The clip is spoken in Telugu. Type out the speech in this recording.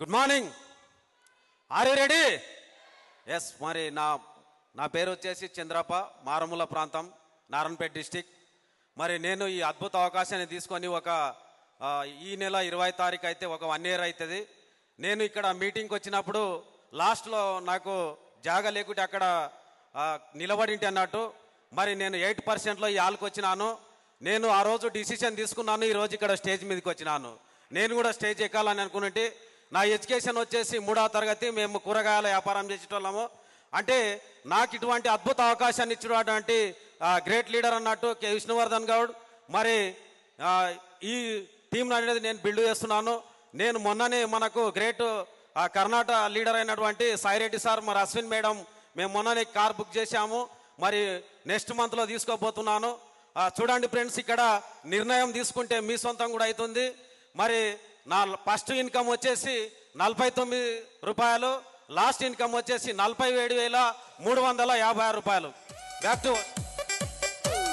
Good morning are ready yes మరి నా నా పేరు వచ్చేసి చంద్రప్ప మారముల ప్రాంతం నారాయణపేట డిస్టిక్. మరి నేను ఈ అద్భుత అవకాశాన్ని తీసుకొని ఒక ఈ నెల ఇరవై తారీఖు అయితే ఒక వన్ ఇయర్ అవుతుంది నేను ఇక్కడ మీటింగ్కి వచ్చినప్పుడు లాస్ట్లో నాకు జాగా లేకుంటే అక్కడ నిలబడింటి అన్నట్టు. మరి నేను ఎయిట్ పర్సెంట్లో ఈ హాల్కి వచ్చినాను. నేను ఆ రోజు డిసిషన్ తీసుకున్నాను ఈరోజు ఇక్కడ స్టేజ్ మీదకి వచ్చినాను. నేను కూడా స్టేజ్ ఎక్కాలని అనుకున్నట్టు నా ఎడ్యుకేషన్ వచ్చేసి మూడవ తరగతి మేము కూరగాయల వ్యాపారం చేసేటోళ్ళము. అంటే నాకు ఇటువంటి అద్భుత అవకాశాన్ని ఇచ్చినటువంటి గ్రేట్ లీడర్ అన్నట్టు కె. విష్ణువర్ధన్ గౌడ్. మరి ఈ టీం అనేది నేను బిల్డ్ చేస్తున్నాను. నేను మొన్ననే మనకు గ్రేట్ కర్ణాటక లీడర్ అయినటువంటి సాయిరెడ్డి సార్ మరి అశ్విన్ మేడం మేము మొన్ననే కార్ బుక్ చేశాము. మరి నెక్స్ట్ మంత్లో తీసుకోబోతున్నాను. చూడండి ఫ్రెండ్స్ ఇక్కడ నిర్ణయం తీసుకుంటే మీ సొంతం కూడా అవుతుంది మరి నా ఫస్ట్ ఇన్కమ్ వచ్చేసి నలభై తొమ్మిది రూపాయలు లాస్ట్ ఇన్కమ్ వచ్చేసి నలభై ఏడు వేల మూడు వందల యాభై ఆరు రూపాయలు. Back to